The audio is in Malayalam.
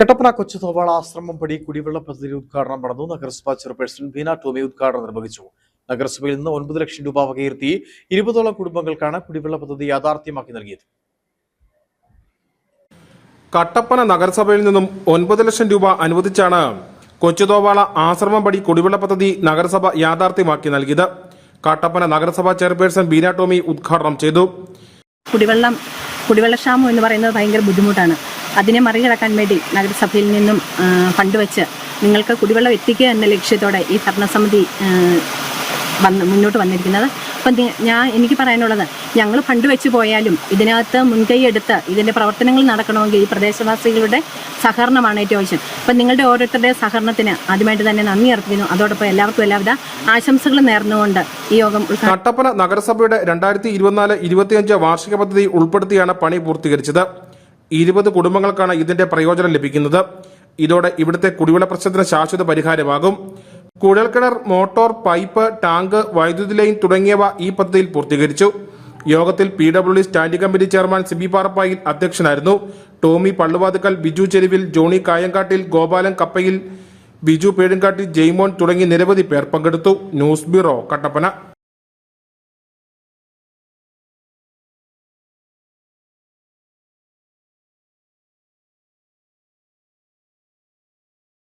കട്ടപ്പന കൊച്ചുതോവാള ആശ്രമം പടി കുടിവെള്ള പദ്ധതി ഉദ്ഘാടനം നടന്നു. നഗരസഭാ ചെയർപേഴ്സൺ ബീന ടോമി ഉദ്ഘാടനം നിർവഹിച്ചു. നഗരസഭയിൽ നിന്ന് ഒൻപത് ലക്ഷം രൂപ വകയിരുത്തി ഇരുപതോളം കുടുംബങ്ങൾക്കാണ് കുടിവെള്ള പദ്ധതി യാഥാർത്ഥ്യമാക്കി നൽകിയത്. കട്ടപ്പന നഗരസഭയിൽ നിന്നും ഒൻപത് ലക്ഷം രൂപ അനുവദിച്ചാണ് കൊച്ചുതോവാള ആശ്രമം പടി കുടിവെള്ള പദ്ധതി നഗരസഭ യാഥാർത്ഥ്യമാക്കി നൽകിയത്. കട്ടപ്പന നഗരസഭാ ചെയർപേഴ്സൺ ബീന ടോമി ഉദ്ഘാടനം ചെയ്തു. കുടിവെള്ളം കുടിവെള്ളക്ഷാമം എന്ന് പറയുന്നത് ഭയങ്കര ബുദ്ധിമുട്ടാണ്. അതിനെ മറികടക്കാൻ വേണ്ടി നഗരസഭയിൽ നിന്നും ഫണ്ട് വെച്ച് നിങ്ങൾക്ക് കുടിവെള്ളം എത്തിക്കുക എന്ന ലക്ഷ്യത്തോടെ ഈ ഭരണസമിതി വന്ന് മുന്നോട്ട് വന്നിരിക്കുന്നത്. അപ്പം ഞാൻ എനിക്ക് പറയാനുള്ളത് ഞങ്ങൾ ഫണ്ട് വെച്ച് പോയാലും ഇതിനകത്ത് മുൻകൈ എടുത്ത് ഇതിന്റെ പ്രവർത്തനങ്ങൾ നടക്കണമെങ്കിൽ ഈ പ്രദേശവാസികളുടെ സഹകരണമാണ് ഏറ്റവും ആവശ്യം. അപ്പം നിങ്ങളുടെ ഓരോരുത്തരുടെ സഹകരണത്തിന് ആദ്യമായിട്ട് തന്നെ നന്ദി അർപ്പിക്കുന്നു. അതോടൊപ്പം എല്ലാവർക്കും എല്ലാവിധ ആശംസകൾ നേർന്നുകൊണ്ട് ഈ യോഗം കട്ടപ്പന നഗരസഭയുടെ രണ്ടായിരത്തി ഇരുപത്തിനാല് ഇരുപത്തിയഞ്ച് വാർഷിക പദ്ധതി ഉൾപ്പെടുത്തിയാണ് പണി പൂർത്തീകരിച്ചത്. ഇരുപത് കുടുംബങ്ങൾക്കാണ് ഇതിന്റെ പ്രയോജനം ലഭിക്കുന്നത്. ഇതോടെ ഇവിടുത്തെ കുടിവെള്ള പ്രശ്നത്തിന് ശാശ്വത പരിഹാരമാകും. കുഴൽക്കിണർ മോട്ടോർ പൈപ്പ് ടാങ്ക് വൈദ്യുതി ലൈൻ തുടങ്ങിയവ ഈ പദ്ധതിയിൽ പൂർത്തീകരിച്ചു. യോഗത്തിൽ P W standing committee chairman Siby Parappayil അധ്യക്ഷനായിരുന്നു. ടോമി പള്ളുവാതുക്കൽ ബിജു ചെരുവിൽ ജോണി കായങ്കാട്ടിൽ ഗോപാലൻ കപ്പയിൽ ബിജു പേടുംകാട്ടിൽ ജെയ്മോൻ തുടങ്ങി നിരവധി പേർ പങ്കെടുത്തു. News bureau Kattappana.